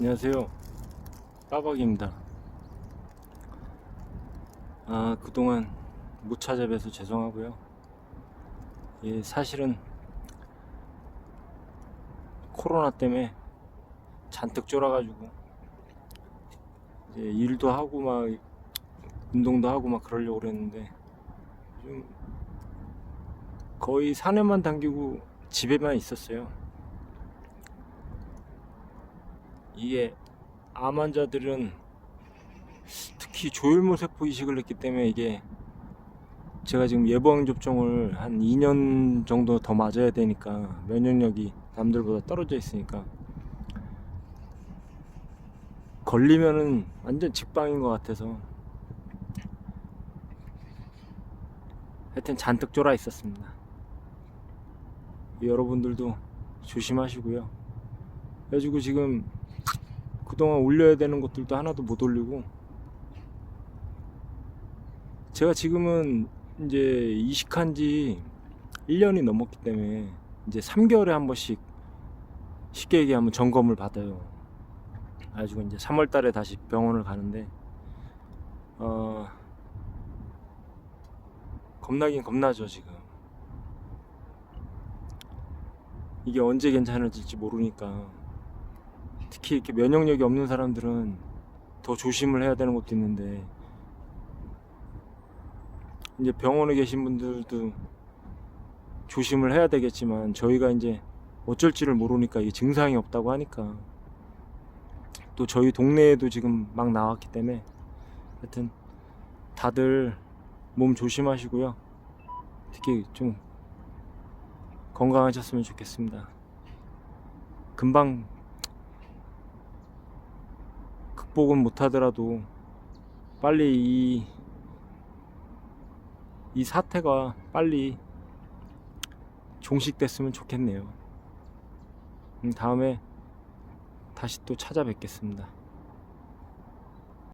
안녕하세요. 빠박입니다. 아, 그동안 못 찾아뵈서 죄송하고요. 예, 사실은 코로나 때문에 잔뜩 쫄아가지고 이제 일도 하고 막 운동도 하고 막 그러려고 그랬는데 좀 거의 사내만 당기고 집에만 있었어요. 이게 암 환자들은 특히 조혈모 세포 이식을 했기 때문에 이게 제가 지금 예방 접종을 한 2년 정도 더 맞아야 되니까 면역력이 남들보다 떨어져 있으니까 걸리면은 완전 직방인 것 같아서 하여튼 잔뜩 쫄아 있었습니다. 여러분들도 조심하시고요. 그래가지고 지금 그동안 올려야 되는 것들도 하나도 못 올리고. 제가 지금은 이제 이식한 지 1년이 넘었기 때문에 이제 3개월에 한 번씩 쉽게 얘기하면 점검을 받아요. 그래가지고 이제 3월 달에 다시 병원을 가는데 어 겁나긴 겁나죠 지금. 이게 언제 괜찮아질지 모르니까 특히 이렇게 면역력이 없는 사람들은 더 조심을 해야 되는 것도 있는데 이제 병원에 계신 분들도 조심을 해야 되겠지만 저희가 이제 어쩔지를 모르니까 이게 증상이 없다고 하니까 또 저희 동네에도 지금 막 나왔기 때문에 하여튼 다들 몸 조심하시고요. 특히 좀 건강하셨으면 좋겠습니다. 금방 극복은 못하더라도 빨리 이, 이 사태가 빨리 종식됐으면 좋겠네요. 음, 다음에 다시 또 찾아뵙겠습니다.